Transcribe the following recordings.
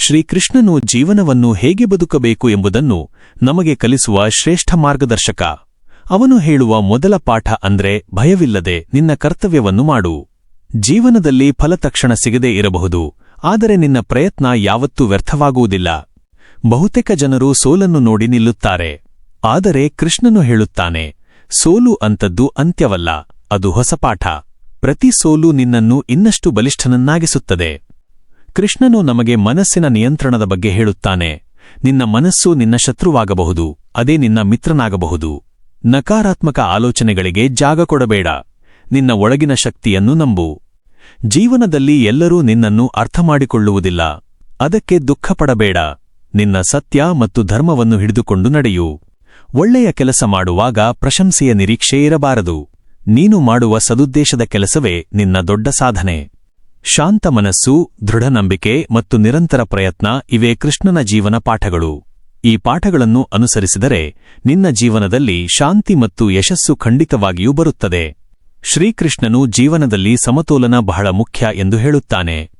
ಶ್ರೀಕೃಷ್ಣನು ಜೀವನವನ್ನು ಹೇಗೆ ಬದುಕಬೇಕು ಎಂಬುದನ್ನು ನಮಗೆ ಕಲಿಸುವ ಶ್ರೇಷ್ಠ ಮಾರ್ಗದರ್ಶಕ. ಅವನು ಹೇಳುವ ಮೊದಲ ಪಾಠ ಅಂದ್ರೆ ಭಯವಿಲ್ಲದೆ ನಿನ್ನ ಕರ್ತವ್ಯವನ್ನು ಮಾಡು. ಜೀವನದಲ್ಲಿ ಫಲ ತಕ್ಷಣ ಸಿಗದೇ ಇರಬಹುದು, ಆದರೆ ನಿನ್ನ ಪ್ರಯತ್ನ ಯಾವತ್ತೂ ವ್ಯರ್ಥವಾಗುವುದಿಲ್ಲ. ಬಹುತೇಕ ಜನರು ಸೋಲನ್ನು ನೋಡಿ ನಿಲ್ಲುತ್ತಾರೆ. ಆದರೆ ಕೃಷ್ಣನು ಹೇಳುತ್ತಾನೆ, ಸೋಲು ಅಂತದ್ದು ಅಂತ್ಯವಲ್ಲ, ಅದು ಹೊಸ ಪಾಠ. ಪ್ರತಿ ಸೋಲು ನಿನ್ನನ್ನು ಇನ್ನಷ್ಟು ಬಲಿಷ್ಠನನ್ನಾಗಿಸುತ್ತದೆ. ಕೃಷ್ಣನು ನಮಗೆ ಮನಸ್ಸಿನ ನಿಯಂತ್ರಣದ ಬಗ್ಗೆ ಹೇಳುತ್ತಾನೆ. ನಿನ್ನ ಮನಸ್ಸು ನಿನ್ನ ಶತ್ರುವಾಗಬಹುದು, ಅದೇ ನಿನ್ನ ಮಿತ್ರನಾಗಬಹುದು. ನಕಾರಾತ್ಮಕ ಆಲೋಚನೆಗಳಿಗೆ ಜಾಗ ಕೊಡಬೇಡ, ನಿನ್ನ ಒಳಗಿನ ಶಕ್ತಿಯನ್ನು ನಂಬು. ಜೀವನದಲ್ಲಿ ಎಲ್ಲರೂ ನಿನ್ನನ್ನು ಅರ್ಥಮಾಡಿಕೊಳ್ಳುವುದಿಲ್ಲ, ಅದಕ್ಕೆ ದುಃಖಪಡಬೇಡ, ನಿನ್ನ ಸತ್ಯ ಮತ್ತು ಧರ್ಮವನ್ನು ಹಿಡಿದುಕೊಂಡು ನಡೆಯು. ಒಳ್ಳೆಯ ಕೆಲಸ ಮಾಡುವಾಗ ಪ್ರಶಂಸೆಯ ನಿರೀಕ್ಷೆ ಇರಬಾರದು, ನೀನು ಮಾಡುವ ಸದುದ್ದೇಶದ ಕೆಲಸವೇ ನಿನ್ನ ದೊಡ್ಡ ಸಾಧನೆ. ಶಾಂತ ಮನಸ್ಸು, ದೃಢನಂಬಿಕೆ ಮತ್ತು ನಿರಂತರ ಪ್ರಯತ್ನ ಇವೇ ಕೃಷ್ಣನ ಜೀವನ ಪಾಠಗಳು. ಈ ಪಾಠಗಳನ್ನು ಅನುಸರಿಸಿದರೆ ನಿನ್ನ ಜೀವನದಲ್ಲಿ ಶಾಂತಿ ಮತ್ತು ಯಶಸ್ಸು ಖಂಡಿತವಾಗಿಯೂ ಬರುತ್ತದೆ. ಶ್ರೀಕೃಷ್ಣನು ಜೀವನದಲ್ಲಿ ಸಮತೋಲನ ಬಹಳ ಮುಖ್ಯ ಎಂದು ಹೇಳುತ್ತಾನೆ.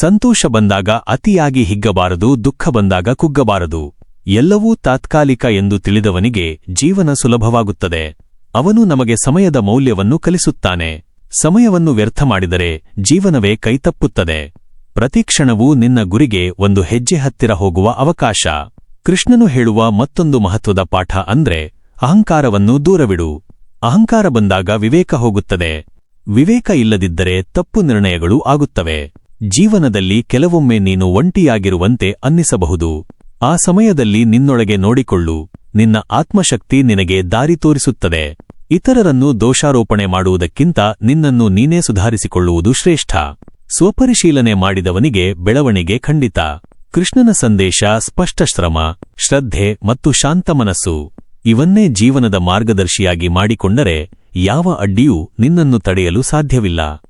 ಸಂತೋಷ ಬಂದಾಗ ಅತಿಯಾಗಿ ಹಿಗ್ಗಬಾರದು, ದುಃಖ ಬಂದಾಗ ಕುಗ್ಗಬಾರದು. ಎಲ್ಲವೂ ತಾತ್ಕಾಲಿಕ ಎಂದು ತಿಳಿದವನಿಗೆ ಜೀವನ ಸುಲಭವಾಗುತ್ತದೆ. ಅವನು ನಮಗೆ ಸಮಯದ ಮೌಲ್ಯವನ್ನು ಕಲಿಸುತ್ತಾನೆ. ಸಮಯವನ್ನು ವ್ಯರ್ಥ ಮಾಡಿದರೆ ಜೀವನವೇ ಕೈತಪ್ಪುತ್ತದೆ. ಪ್ರತಿಕ್ಷಣವೂ ನಿನ್ನ ಗುರಿಗೆ ಒಂದು ಹೆಜ್ಜೆ ಹತ್ತಿರ ಹೋಗುವ ಅವಕಾಶ. ಕೃಷ್ಣನು ಹೇಳುವ ಮತ್ತೊಂದು ಮಹತ್ವದ ಪಾಠ ಅಂದ್ರೆ ಅಹಂಕಾರವನ್ನು ದೂರವಿಡು. ಅಹಂಕಾರ ಬಂದಾಗ ವಿವೇಕ ಹೋಗುತ್ತದೆ. ವಿವೇಕ ಇಲ್ಲದಿದ್ದರೆ ತಪ್ಪು ನಿರ್ಣಯಗಳು ಆಗುತ್ತವೆ. ಜೀವನದಲ್ಲಿ ಕೆಲವೊಮ್ಮೆ ನೀನು ಒಂಟಿಯಾಗಿರುವಂತೆ ಅನ್ನಿಸಬಹುದು. ಆ ಸಮಯದಲ್ಲಿ ನಿನ್ನೊಳಗೆ ನೋಡಿಕೊಳ್ಳು. ನಿನ್ನ ಆತ್ಮಶಕ್ತಿ ನಿನಗೆ ದಾರಿ ತೋರಿಸುತ್ತದೆ. ಇತರರನ್ನು ದೋಷಾರೋಪಣೆ ಮಾಡುವುದಕ್ಕಿಂತ ನಿನ್ನನ್ನು ನೀನೇ ಸುಧಾರಿಸಿಕೊಳ್ಳುವುದು ಶ್ರೇಷ್ಠ. ಸ್ವಪರಿಶೀಲನೆ ಮಾಡಿದವನಿಗೆ ಬೆಳವಣಿಗೆ ಖಂಡಿತ. ಕೃಷ್ಣನ ಸಂದೇಶ ಸ್ಪಷ್ಟ ಶ್ರಮ, ಶ್ರದ್ಧೆ ಮತ್ತು ಶಾಂತ ಮನಸ್ಸು. ಇವನ್ನೇ ಜೀವನದ ಮಾರ್ಗದರ್ಶಿಯಾಗಿ ಮಾಡಿಕೊಂಡರೆ ಯಾವ ಅಡ್ಡಿಯೂ ನಿನ್ನನ್ನು ತಡೆಯಲು ಸಾಧ್ಯವಿಲ್ಲ.